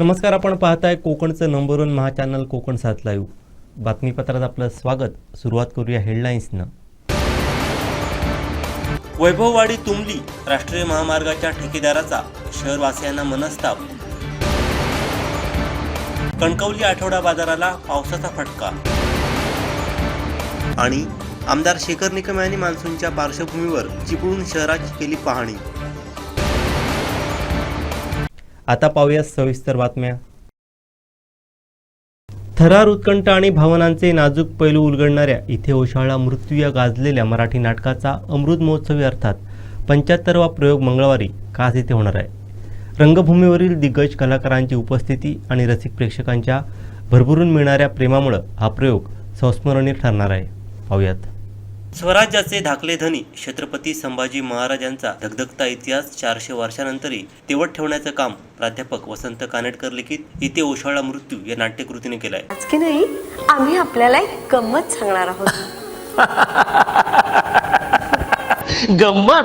नमस्कार आपण पाहताय कोकणचं नंबर वन महाचॅनल कोकण सात लाईव्ह बातमीपत्रात आपलं स्वागत. सुरुवात करूया हेडलाईन्सनं वैभववाडी तुंबली राष्ट्रीय महामार्गाच्या ठेकेदाराचा शहरवासियांना मनस्ताप. कणकवली आठवडा बाजाराला पावसाचा फटका. आणि आमदार शेखर निकम यांनी मान्सूनच्या पार्श्वभूमीवर चिपळूण शहराची केली पाहणी. आता पाहूया सविस्तर बातम्या. थरार उत्कंठ आणि भावनांचे नाजूक पैलू उलगडणाऱ्या इथे ओशाळा मृत्यू या गाजलेल्या मराठी नाटकाचा अमृत महोत्सवी अर्थात पंच्याहत्तरवा प्रयोग मंगळवारी कास येथे होणार आहे. रंगभूमीवरील दिग्गज कलाकारांची उपस्थिती आणि रसिक प्रेक्षकांच्या भरभरून मिळणाऱ्या प्रेमामुळं हा प्रयोग संस्मरणीय ठरणार आहे. पाहूयात. स्वराज्याचे धाकले धनी छत्रपती संभाजी महाराजांचा धगधगता इतिहास चारशे वर्षानंतरही तेवत ठेवण्याचं काम प्राध्यापक वसंत कानेटकर लिखित इथे ओशाळा मृत्यू या नाट्यकृतीने केलंय. आज की नाही आम्ही आपल्याला एक गंमत सांगणार आहोत. गंमत?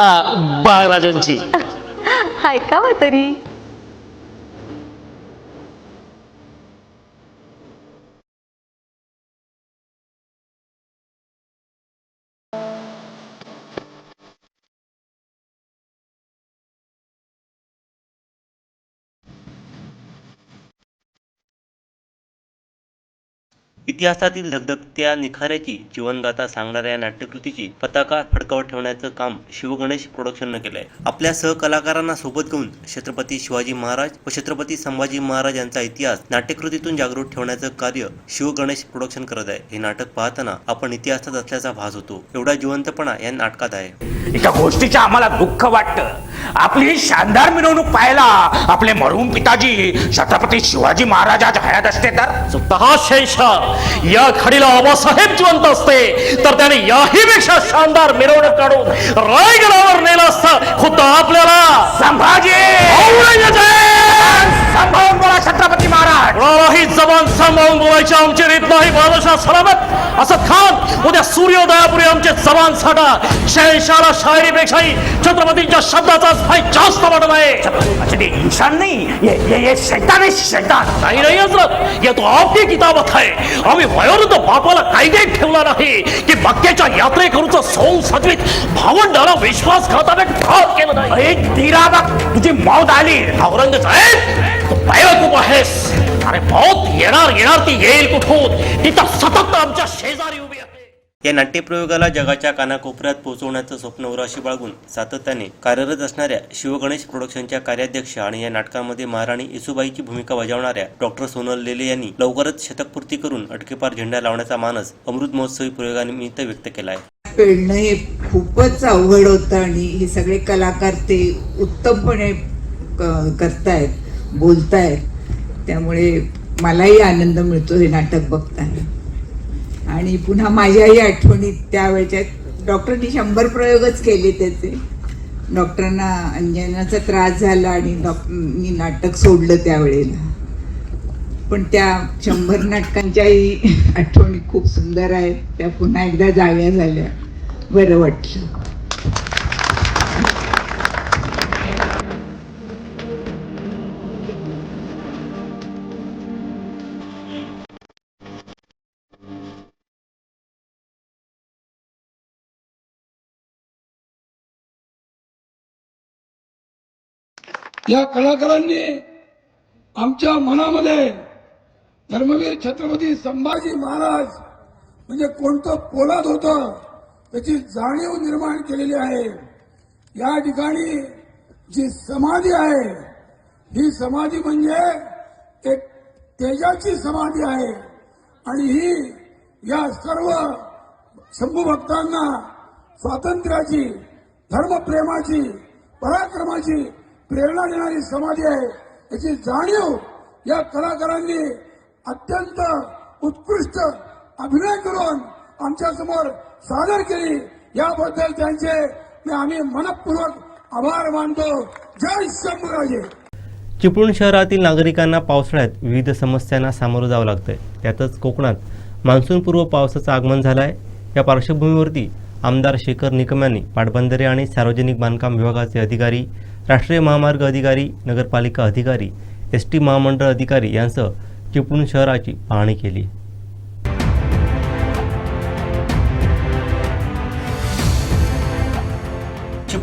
आ, बाळराजांची. ऐकावं तरी. इतिहासातील धगधगत्या निखाऱ्याची जीवनगाथा सांगणाऱ्या या नाट्यकृतीची पताका फडकावत ठेवण्याचं काम शिवगणेश प्रोडक्शननं केलंय. आपल्या सहकलाकारांना सोबत घेऊन छत्रपती शिवाजी महाराज व छत्रपती संभाजी महाराज यांचा इतिहास नाट्यकृतीतून जागृत ठेवण्याचं कार्य शिवगणेश प्रोडक्शन करत आहे. हे नाटक पाहताना आपण इतिहासात असल्याचा भास होतो. एवढा जिवंतपणा या नाटकात आहे. एका गोष्टीचं आम्हाला दुःख वाटतं. आपली ही शानदार मिरवणूक पाहायला आपले मरहूम पिताजी छत्रपती शिवाजी महाराज आज हयात असते तर? स्वतः शेषा या खडीला आबासाहेब जिवंत असते. तर त्याने याही पेक्षा शानदार मिरवणूक काढून रायगडावर नेलं असतं. खुद्द आपल्याला संभाजी! सांभाळून बोला छत्रपती महाराज ही जबान सांभाळून बोलायची आमची रीत नाही बादशाह सलामत. असं खान उद्या सूर्योदयापूर्वी आमचे जबान साठा. शहशाला शायरीपेक्षाही छत्रपतींच्या शब्दाचाच भाई जास्त वाटत आहे. ते इंसान नहीं. ये ये ये शैतान है शैतान. नाही नाही हजरत ये तो आपकी किताबत है आम्ही वयोवृद्ध बापाला कायदे ठेवला नाही. की भक्त्याच्या यात्रेकरूचं सोंग सजवीत भावंडाला विश्वासघाताने ठार केलं नाही. एक धीरा तुझी मौत आली. औरंगजेब तू बेवकूफ आहेस. अरे मौत येणार येणार ती येईल कुठून? तिथं सतत आमच्या शेजारी उभी आहे. या नाट्यप्रयोगाला जगाच्या कानाकोपऱ्यात पोहोचवण्याचं स्वप्न उराशी बाळगून सातत्याने कार्यरत असणाऱ्या शिवगणेश प्रोडक्शनच्या कार्याध्यक्ष आणि या नाटकामध्ये महाराणी येसुबाईची भूमिका बजावणाऱ्या डॉक्टर सोनल लेले यांनी लवकरच शतकपूर्ती करून अटकेपार झेंडा लावण्याचा मानस अमृत महोत्सवी प्रयोगानिमित्त व्यक्त केला आहे पेडणं हे खूपच अवघड होतं आणि हे सगळे कलाकार ते उत्तमपणे क- करतायत बोलतायत त्यामुळे मलाही आनंद मिळतो हे नाटक बघताना. आणि पुन्हा माझ्याही आठवणीत त्यावेळच्या डॉक्टरनी शंभर प्रयोगच केले त्याचे. डॉक्टरांना अंजनाचा त्रास झाला आणि डॉक्टरनी नाटक सोडलं त्यावेळेला. पण त्या शंभर नाटकांच्याही आठवणी खूप सुंदर आहेत त्या पुन्हा एकदा जाव्या झाल्या. बरं वाटलं. या कलाकारांनी आमच्या मनामध्ये धर्मवीर छत्रपती संभाजी महाराज म्हणजे कोणतं पोलाद होतं त्याची जाणीव निर्माण केलेली आहे. या ठिकाणी जी समाधी आहे ही समाधी म्हणजे एक तेजाची समाधी आहे. आणि ही या सर्व शंभू भक्तांना स्वातंत्र्याची धर्मप्रेमाची पराक्रमाची प्रेरणा देणारी समाधी आहे. याची जाणीव या कलाकारांनी अत्यंत उत्कृष्ट अभिनय करून आमच्यासमोर सादर केली. याबद्दल त्यांचे मी आम्ही मनपूर्वक आभार मानतो. जय शंभूराजे. चिपळूण शहरातील नागरिकांना पावसाळ्यात विविध समस्यांना सामोरं जावं लागतंय. त्यातच कोकणात मान्सूनपूर्व पावसाचं आगमन झालं आहे या पार्श्वभूमीवरती आमदार शेखर निकम यांनी पाटबंधारे आणि सार्वजनिक बांधकाम विभागाचे अधिकारी राष्ट्रीय महामार्ग अधिकारी नगरपालिका अधिकारी एस टी महामंडळ अधिकारी यांसह चिपळूण शहराची पाहणी केली.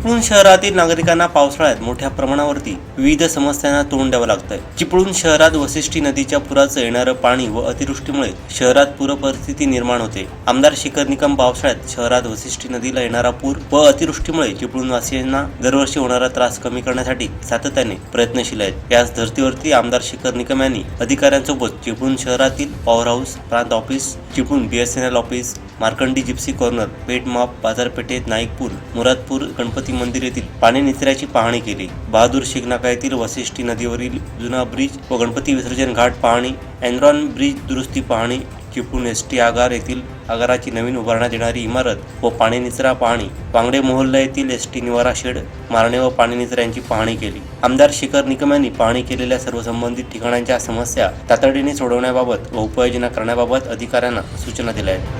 चिपळूण शहरातील नागरिकांना पावसाळ्यात मोठ्या प्रमाणावरती विविध समस्यांना तोंड द्यावं लागतंय. चिपळूण शहरात वसिष्ठी नदीच्या पुराचं येणारं पाणी व अतिवृष्टीमुळे शहरात पूर परिस्थिती निर्माण होते. आमदार शिखर निकम पावसाळ्यात शहरात वसिष्ठी नदीला येणारा पूर व अतिवृष्टीमुळे चिपळूणवासियांना दरवर्षी होणारा त्रास कमी करण्यासाठी सातत्याने प्रयत्नशील आहेत. याच धर्तीवरती आमदार शिखर निकम यांनी अधिकाऱ्यांसोबत चिपळूण शहरातील पॉवर हाऊस प्रांत office Chiplun BSNL office Markandi gypsy corner Petmap बाजारपेठेत नाईकपूर मुरादपूर गणपती मंदिर येथील पाणी निचऱ्याची पाहणी केली. बहादूर शिगनाका येथील वसिष्ठी नदीवरील जुना ब्रिज व गणपती विसर्जन घाट पाहणी एनरॉन ब्रिज दुरुस्ती पाहणी चिपळूण एस टी आगार येथील आगाराची नवीन उभारण्यात येणारी इमारत व पाणी निचरा पाहणी वांगडे मोहल्ला येथील एस टी निवारा शेड मारणे व पाणी निचऱ्यांची पाहणी केली. आमदार शिखर निकम यांनी पाहणी केलेल्या सर्व संबंधित ठिकाणांच्या समस्या तातडीने सोडवण्याबाबत व उपाययोजना करण्याबाबत अधिकाऱ्यांना सूचना दिल्या आहेत.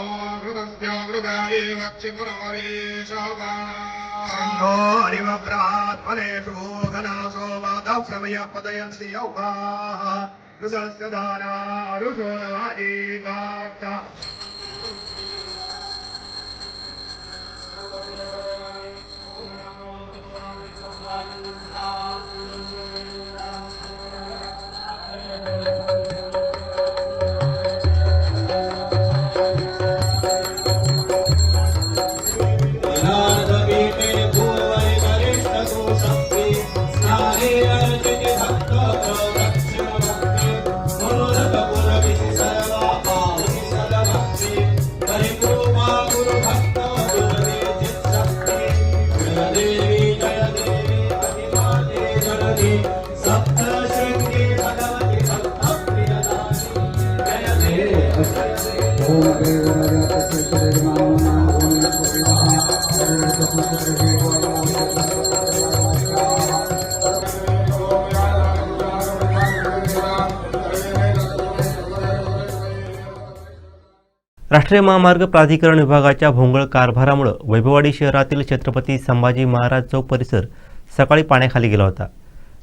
ृगायेवक्षिपुरमरीशोगाणात्मनेषु घनासो माता श्रमय पतयन्ति यौगाः धारा ऋषो एकाक्ता राष्ट्रीय महामार्ग प्राधिकरण विभागाच्या भोंगळ कारभारामुळे वैभववाडी शहरातील छत्रपती संभाजी महाराज चौक परिसर सकाळी पाण्याखाली गेला होता.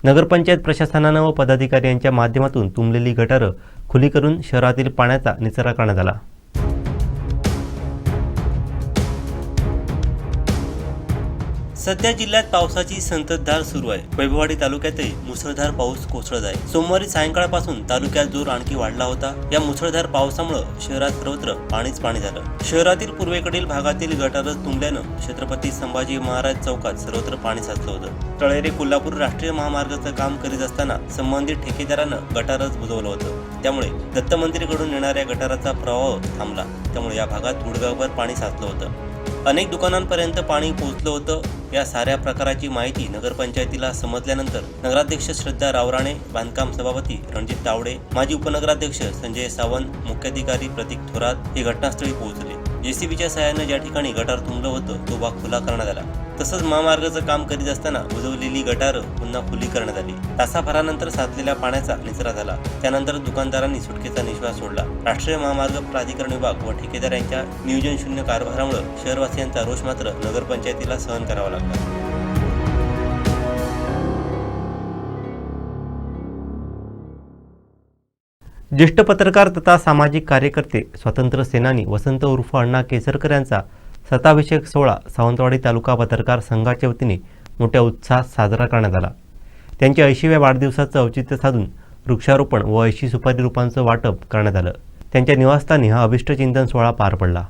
नगरपंचायत प्रशासनानं व पदाधिकारी यांच्या माध्यमातून तुंबलेली गटारं खुली करून शहरातील पाण्याचा निचरा करण्यात आला. सध्या जिल्ह्यात पावसाची संततधार सुरू आहे. वैभववाडी तालुक्यातही मुसळधार पाऊस कोसळत आहे. सोमवारी सायंकाळपासून तालुक्यात जोर आणखी वाढला होता. या मुसळधार पावसामुळे शहरात सर्वत्र पाणीच पाणी झालं. शहरातील पूर्वेकडील भागातील गटारच तुंबल्यानं छत्रपती संभाजी महाराज चौकात सर्वत्र पाणी साचलं होतं. तळेरे कोल्हापूर राष्ट्रीय महामार्गाचं काम करीत असताना संबंधित ठेकेदारानं गटारच बुजवलं होतं. त्यामुळे दत्त मंदिराकडून येणाऱ्या गटाराचा प्रवाह थांबला. त्यामुळे या भागात गुडगावभर पाणी साचलं होतं. अनेक दुकानांपर्यंत पाणी पोहोचलं होतं. या साऱ्या प्रकाराची माहिती नगरपंचायतीला समजल्यानंतर नगराध्यक्ष श्रद्धा रावराणे बांधकाम सभापती रणजित तावडे माजी उपनगराध्यक्ष संजय सावंत मुख्याधिकारी प्रतीक थोरात हे घटनास्थळी पोहोचले. जेसीबीच्या सहाय्यानं ज्या ठिकाणी गटार तुंबलं होतं तो भाग खुला करण्यात आला. तसंच महामार्गाचं काम करीत असताना बुजवलेली गटारं पुन्हा खुली करण्यात आली. तासाभरानंतर साधलेल्या पाण्याचा निचरा झाला. त्यानंतर दुकानदारांनी सुटकेचा निश्वास सोडला. राष्ट्रीय महामार्ग प्राधिकरण विभाग व ठेकेदार यांच्या नियोजन शून्य कारभारामुळे शहरवासियांचा रोष मात्र नगरपंचायतीला सहन करावा लागला. ज्येष्ठ पत्रकार तथा सामाजिक कार्यकर्ते स्वातंत्र्य सेनानी वसंत उर्फ अण्णा केसरकर यांचा सत्ताभिषेक सोहळा सावंतवाडी तालुका पत्रकार संघाच्या वतीने मोठ्या उत्साहात साजरा करण्यात आला. त्यांच्या ऐंशीव्या वाढदिवसाचं औचित्य साधून वृक्षारोपण व ऐशी सुपारी रोपांचं वाटप करण्यात आलं. त्यांच्या निवासस्थानी हा अभिष्टचिंतन सोहळा पार पडला.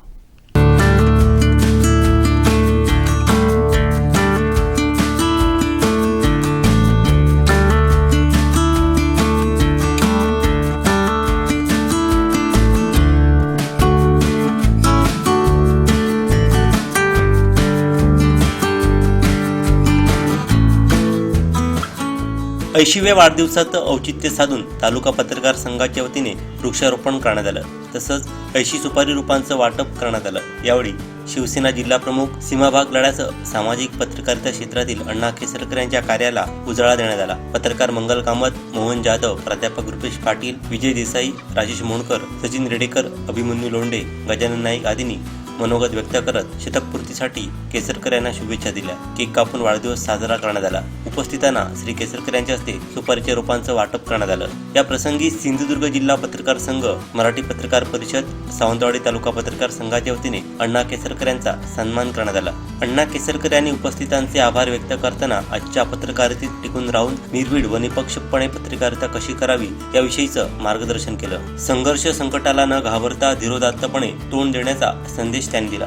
ऐंशीव्या वाढदिवसाचं औचित्य साधून तालुका पत्रकार संघाच्या वतीने वृक्षारोपण करण्यात आलं. तसंच ऐंशी सुपारी रोपांचं वाटप करण्यात आलं. यावेळी शिवसेना जिल्हा प्रमुख सीमाभाग लढ्यासह सामाजिक पत्रकारिता क्षेत्रातील अण्णा केसरकर यांच्या कार्याला उजाळा देण्यात आला. पत्रकार मंगल कामत मोहन जाधव प्राध्यापक रुपेश पाटील विजय देसाई राजेश मोणकर सचिन रेडेकर अभिमन्यू लोंढे गजानन नाईक आदींनी मनोगत व्यक्त करत शतकपूर्तीसाठी केसरकर यांना शुभेच्छा दिल्या. केक कापून वाढदिवस साजरा करण्यात आला. उपस्थितांना श्री केसरकर यांच्या हस्ते सुपारीच्या रोपांचं वाटप करण्यात आलं. या प्रसंगी सिंधुदुर्ग जिल्हा पत्रकार संघ मराठी पत्रकार परिषद सावंतवाडी तालुका पत्रकार संघाच्या वतीने अण्णा केसरकर यांचा सन्मान करण्यात आला. अण्णा केसरकर यांनी उपस्थितांचे आभार व्यक्त करताना आजच्या पत्रकारितेत टिकून राहून निर्भीड व निपक्षपणे पत्रकारिता कशी करावी याविषयीचं मार्गदर्शन केलं. संघर्ष संकटाला न घाबरता धीरोदात्तपणे तोंड देण्याचा संदेश त्यांनी दिला.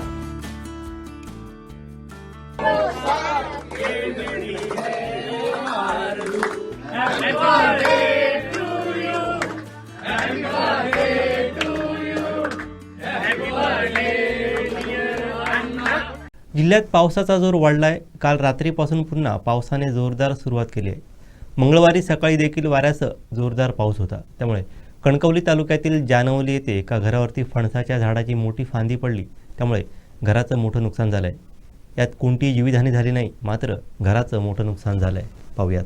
जिल्ह्यात पावसाचा जोर वाढलाय. काल रात्रीपासून पुन्हा पावसाने जोरदार सुरुवात केली आहे. मंगळवारी सकाळी देखील वाऱ्यासह जोरदार पाऊस होता. त्यामुळे कणकवली तालुक्यातील जानवली येथे एका घरावरती फणसाच्या झाडाची मोठी फांदी पडली. त्यामुळे घराचं मोठं नुकसान झालं आहे यात कोणतीही जीवितहानी झाली नाही मात्र घराचं मोठं नुकसान झालं आहे पाहूयात.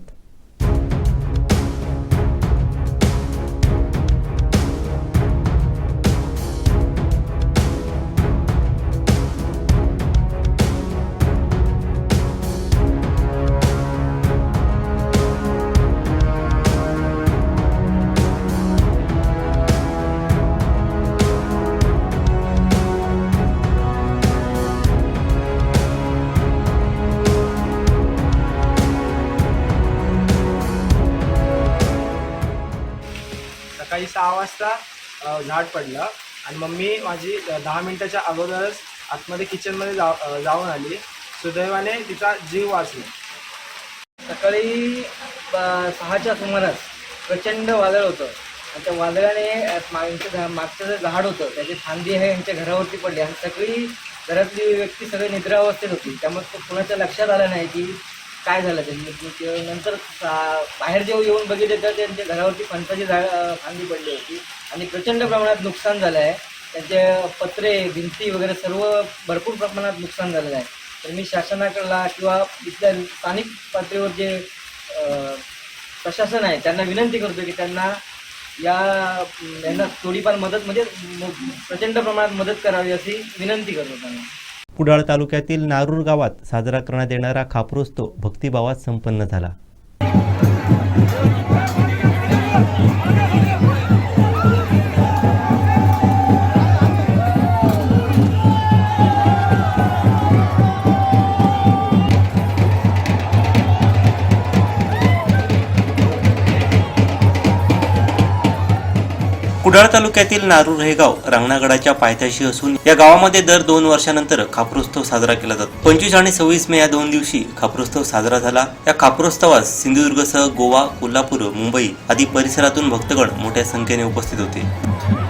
दहा सहा वाजता झाड पडलं. आणि मम्मी माझी दहा मिनटाच्या अगोदरच आतमध्ये किचनमध्ये जा जाऊन आली. सुदैवाने तिचा जीव वाचला. सकाळी सहाच्या सुमारास प्रचंड वादळ होतं. आणि त्या वादळाने मागचं झा- मागचं जे झाड होतं त्याची फांदी आहे यांच्या घरावरती पडली. आणि सगळी घरातली व्यक्ती सगळी निद्रावस्थेत होती. त्यामुळे कोणाच्या लक्षात आलं नाही की काय झालं त्यांनी? नंतर बाहेर जेव्हा येऊन बघितले तर त्यांच्या घरावरती फणसाची झाड फांदी पडली होती. आणि प्रचंड प्रमाणात नुकसान झालं आहे. त्यांचे पत्रे भिंती वगैरे सर्व भरपूर प्रमाणात नुकसान झालेलं आहे. तर मी शासनाकडला किंवा इथल्या स्थानिक पातळीवर जे प्रशासन आहे त्यांना विनंती करतो की त्यांना या यांना थोडीफार मदत म्हणजे प्रचंड प्रमाणात मदत करावी अशी विनंती करतो त्यांना. कुडाळ तालुक्यातील नारूर गावात साजरा करण्यात येणारा खापरोत्सव भक्तिभावात संपन्न झाला. कुडाळ तालुक्यातील नारूर हे गाव रांगणागडाच्या पायथ्याशी असून या गावामध्ये दर दोन वर्षानंतर खापरोत्सव साजरा केला जातो. पंचवीस आणि सव्वीस मे या दोन दिवशी खापरोत्सव साजरा झाला. या खापरोत्सवास सिंधुदुर्गसह गोवा कोल्हापूर मुंबई आदी परिसरातून भक्तगण मोठ्या संख्येने उपस्थित होते.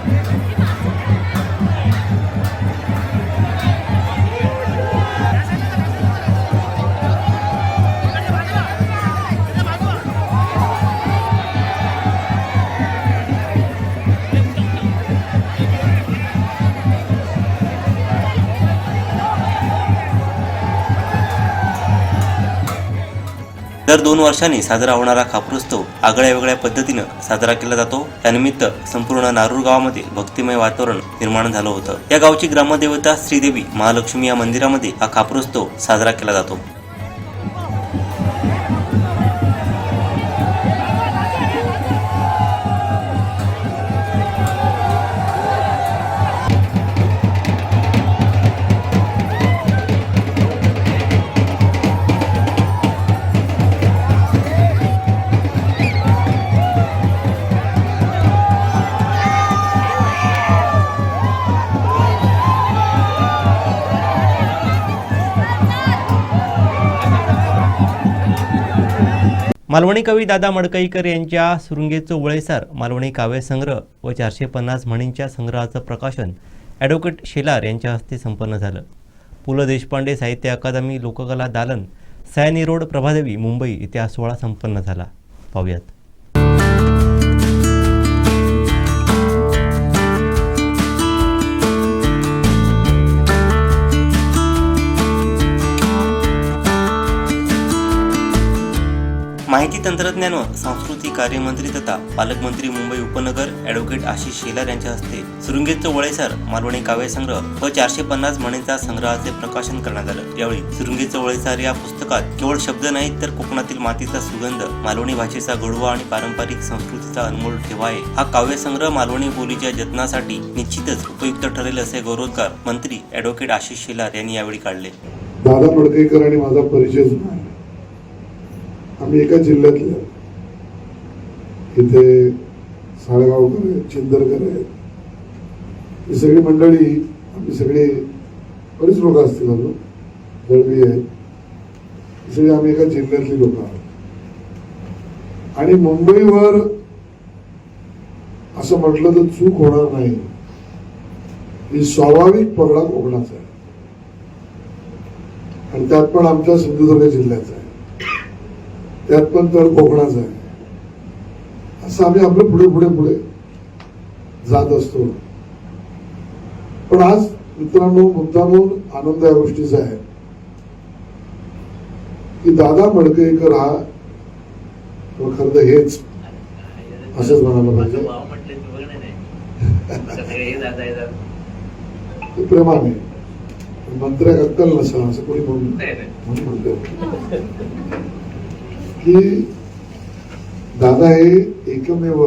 दोन वर्षांनी साजरा होणारा खापरुस्तव आगळ्या वेगळ्या पद्धतीनं साजरा केला जातो. त्यानिमित्त संपूर्ण नारूर गावामध्ये भक्तिमय वातावरण निर्माण झालं होतं. या गावची ग्रामदेवता श्रीदेवी महालक्ष्मी या मंदिरामध्ये हा खापरुस्तव साजरा केला जातो. मालवणी कवी दादा मडकईकर यांच्या सुरुंगेचं वळेसार मालवणी काव्यसंग्रह व चारशे पन्नास म्हणींच्या संग्रहाचं प्रकाशन ॲडव्होकेट शेलार यांच्या हस्ते संपन्न झालं. पु ल देशपांडे साहित्य अकादमी लोककला दालन सायनी रोड प्रभादेवी मुंबई इथे हा सोहळा संपन्न झाला. पाहूयात. माहिती तंत्रज्ञान व सांस्कृतिक कार्यमंत्री तथा पालकमंत्री मुंबई उपनगर ॲडव्होकेट आशिष शेलार यांच्या हस्ते सुरुंगेचं वळेसर मालवणी काव्यसंग्रह व चारशे पन्नास म्हणींचा संग्रहाचे प्रकाशन करण्यात आलं. यावेळी सुरुंगेचं वळेसर या पुस्तकात केवळ शब्द नाहीत तर कोकणातील मातीचा सुगंध मालवणी भाषेचा गोडवा आणि पारंपरिक संस्कृतीचा अनमोल ठेवा आहे. हा काव्यसंग्रह मालवणी बोलीच्या जतनासाठी निश्चितच उपयुक्त ठरेल असे गौरवोद्गार मंत्री ॲडव्होकेट आशिष शेलार यांनी यावेळी काढले. दादा आणि माझा परिचय आम्ही एका जिल्ह्यातले इथे साळेगावकर आहेत चिंदरकर आहेत ही सगळी मंडळी आम्ही सगळे बरीच लोक असतील अजून दळवी आहेत. सगळी आम्ही एका जिल्ह्यातली लोक आहोत. आणि मुंबईवर असं म्हटलं तर चूक होणार नाही. ही स्वाभाविक पगडा कोकणाचा आहे. आणि त्यात पण आमच्या सिंधुदुर्ग जिल्ह्याचा आहे. त्यात पण तर कोकणाचा आहे असं आम्ही आपलं पुढे पुढे पुढे जात असतो. पण आज मित्रांनो मुद्दामून आनंद या गोष्टीचा आहे. की दादा मडकईकर हा खरं तर हेच. असंच म्हणायला पाहिजे. प्रेमाने. मंत्र्या अक्कल नसा असं कोणी म्हणून म्हणून म्हणतो की दादा हे एकमेव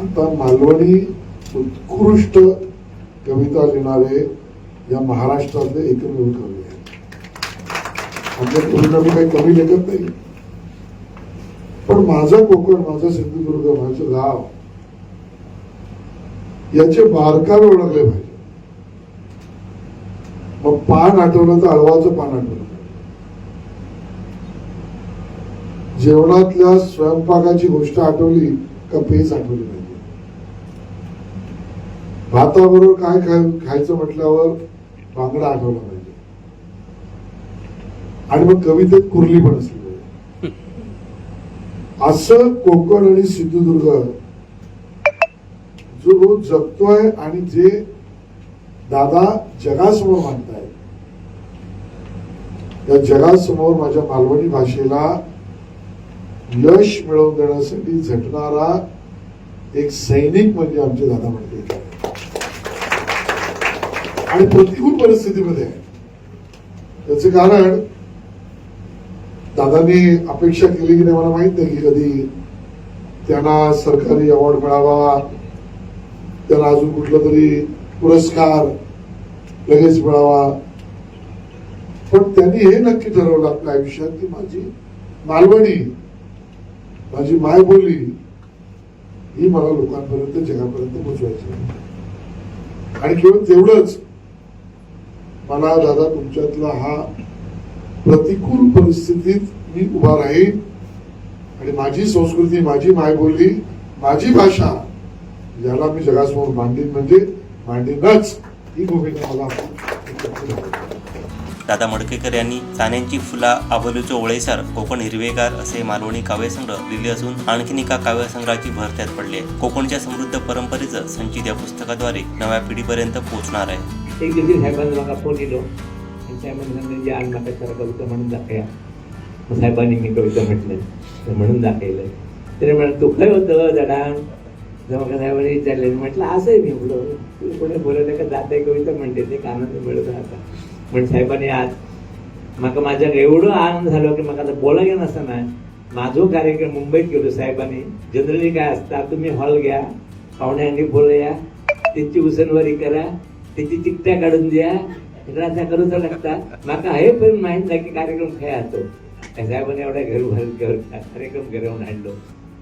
आता मालवणी उत्कृष्ट कविता लिहिणारे या महाराष्ट्रातले एकमेव कवी आहेत. आपल्या कवींना काही कमी लेखत नाही. पण माझं कोकण माझं सिंधुदुर्ग माझं गाव याचे बारकावे ओळखले पाहिजे. मग पान आठवलं तर अळवाचं पान आठवलं. जेवणातल्या स्वयंपाकाची गोष्ट आठवली का पेच आठवली पाहिजे भाताबरोबर काय खाय खायचं म्हटल्यावर बांगडा आठवला पाहिजे. आणि मग कवितेत कुर्ली पण असली पाहिजे. असं कोकण आणि सिंधुदुर्ग जो रोज जगतोय आणि जे दादा जगासमोर मांडतायत. त्या जगासमोर माझ्या मालवणी भाषेला यश मिळवून देण्यासाठी झटणारा एक सैनिक म्हणजे आमचे दादा म्हणते आणि प्रतिकूल परिस्थितीमध्ये आहे त्याचे कारण दादांनी अपेक्षा केली की नाही मला माहीत नाही की कधी त्यांना सरकारी अवॉर्ड मिळावा त्यांना अजून कुठला तरी पुरस्कार लगेच मिळावा. पण त्यांनी हे नक्की ठरवलं आपल्या आयुष्यात की माझी मालवणी माझी मायबोली ही मला लोकांपर्यंत जगापर्यंत पोचवायची आणि केवळ तेवढंच मला दादा तुमच्यातला हा प्रतिकूल परिस्थितीत मी उभा राहील आणि माझी संस्कृती माझी मायबोली माझी भाषा याला मी जगासमोर मांडीन म्हणजे मांडीनच. ही भूमिका मला दादा मडकेकर यांनी चाण्यांची फुला आबोलीचो ओळेसार कोकण हिरवेगार असे मालवणी काव्यसंग्रह लिहिले असून आणखीन एका काव्यसंग्रहाची भर त्यात पडली आहे. कोकणच्या समृद्ध परंपरेचं संचित या पुस्तकाद्वारे नव्या पिढीपर्यंत पोहोचणार आहे. एक दिवशी साहेबांना म्हाका फोन केलो. आनी साहेबांनी जे आज म्हाका सर कविता म्हणून दाखया. मग साहेबांनी मी कविता म्हटलं तर म्हणून दाखवलं तरी म्हणून तूं खंय वतो झाडांक तर साहेबांनी विचारलें म्हटलं असंही मी उडो तूं कोणी बोलत ताका जाते कविता म्हणते ते आनंद मिळत राहता पण साहेबांनी आज म्हाका माझ्या एवढो आनंद झालो की म्हाका आतां बोलायला ना. माझो कार्यक्रम मुंबईत गेलो साहेबांनी जनरली काय असता तुम्ही हॉल घ्या पाहुण्यांनी बोलया त्यांची उसनवारी करा त्याची चिकट्या काढून द्या राजा करूच लागता म्हाका हे पण माहीत नाही की कार्यक्रम खंय असतो. साहेबांनी एवढ्या घर कार्यक्रम घडवून आणलो.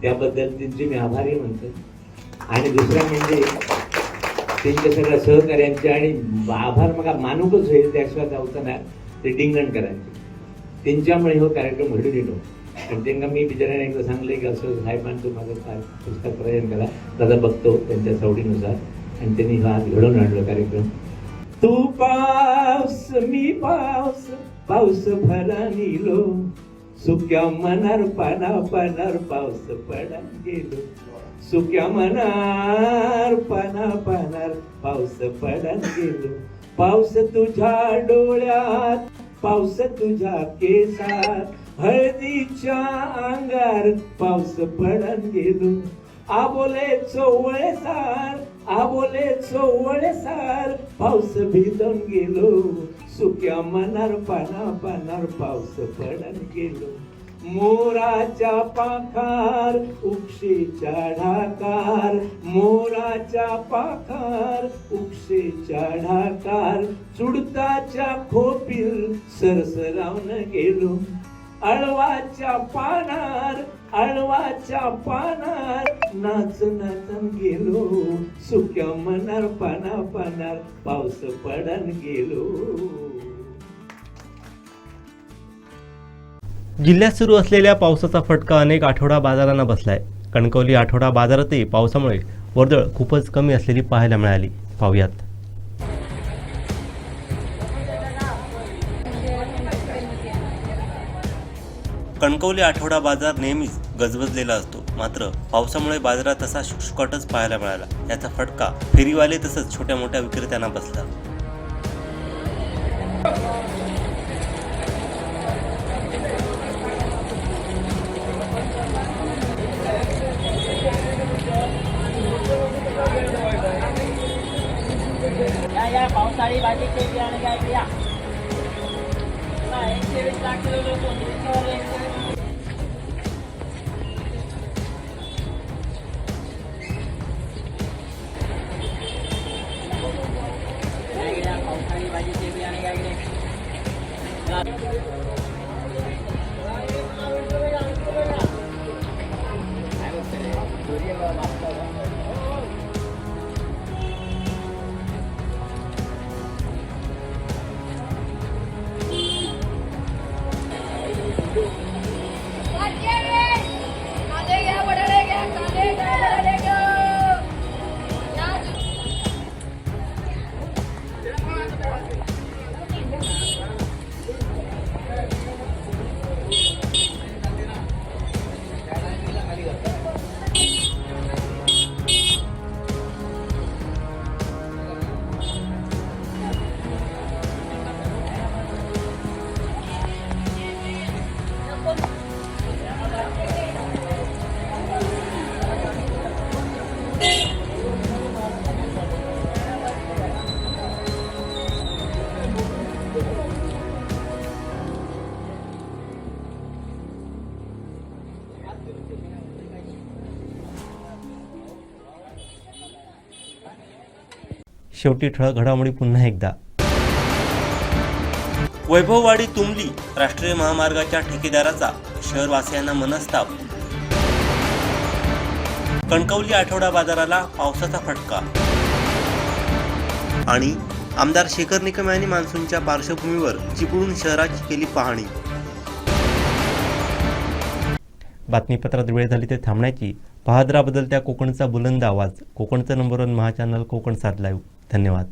त्याबद्दल त्यांचे मी आभारी म्हणतो. आणि दुसरं म्हणजे त्यांच्या सगळ्या सहकार्यांचे आणि आभार म्हाका मानूकच होईल त्याशिवाय जावचना ते डिंगणकरांचे त्यांच्यामुळे हो कार्यक्रम घडून येतो. आणि त्यांना मी बिचाराने एकदा सांगले की असं साहेबांचं माझं पुस्तक प्रयत्न करा. दादा बघतो त्यांच्या सवडीनुसार. आणि त्यांनी हा आज घडवून आणलं कार्यक्रम. तू पाऊस मी पाऊस पाऊस भरा निलो सुक्या मनार पाना पानार पाऊस पडन गेलो. सुक्या मनार पाना पानार पाऊस पडन गेलो. पाऊस तुझ्या डोळ्यात पाऊस तुझ्या केसात हळदीच्या अंगार पाऊस पडन गेलो. आबोले चोवळे सार आबोले चोवळे सार पाऊस भिजून गेलो. सुक्या मनार पाना पानार पावस पडन गेलो. मोराच्या पाखार उक्षेच्या ढाकार. मोराच्या पाखार उक्षेच्या ढाकार. चुडताच्या खोपील सरसरावून गेलो. अळवाच्या पानार अळवाच्या पानार नाच नाचन गेलो. सुक्या मनार पाना पानार पाऊस पडन गेलो. जिल्ह्यात सुरू असलेल्या पावसाचा फटका अनेक आठवडा बाजारांना बसलाय. कणकवली आठवडा बाजारातही पावसामुळे वर्दळ खूपच कमी असलेली पाहायला मिळाली. पाहुयात. कणकवली आठवडा बाजार नेहमीच गजबजलेला असतो. मात्र पावसामुळे बाजारात तसा शुकशुकाटच पाहायला मिळाला. याचा फटका फेरीवाले तसंच छोट्या मोठ्या विक्रेत्यांना बसला. पावसाळी भाजी केली आणि काय एकशे वीस लाख किलो लोकं, शेवटी ठळक घडामोडी पुन्हा एकदा. वैभववाडी तुंबली राष्ट्रीय महामार्गाच्या ठेकेदाराचा शहरवासियांना मनस्ताप. कणकवली आठवडा बाजाराला पावसाचा फटका. आणि आमदार शेखर निकम यांनी मान्सूनच्या पार्श्वभूमीवर चिपळूण शहराची केली पाहणी. बातमीपत्रात वेळ झाली ते थांबण्याची. पहादरा त्या कोकणचा बुलंद आवाज. कोकणचा नंबर वन महाचॅनल कोकण सात लाईव्ह धन्यवाद.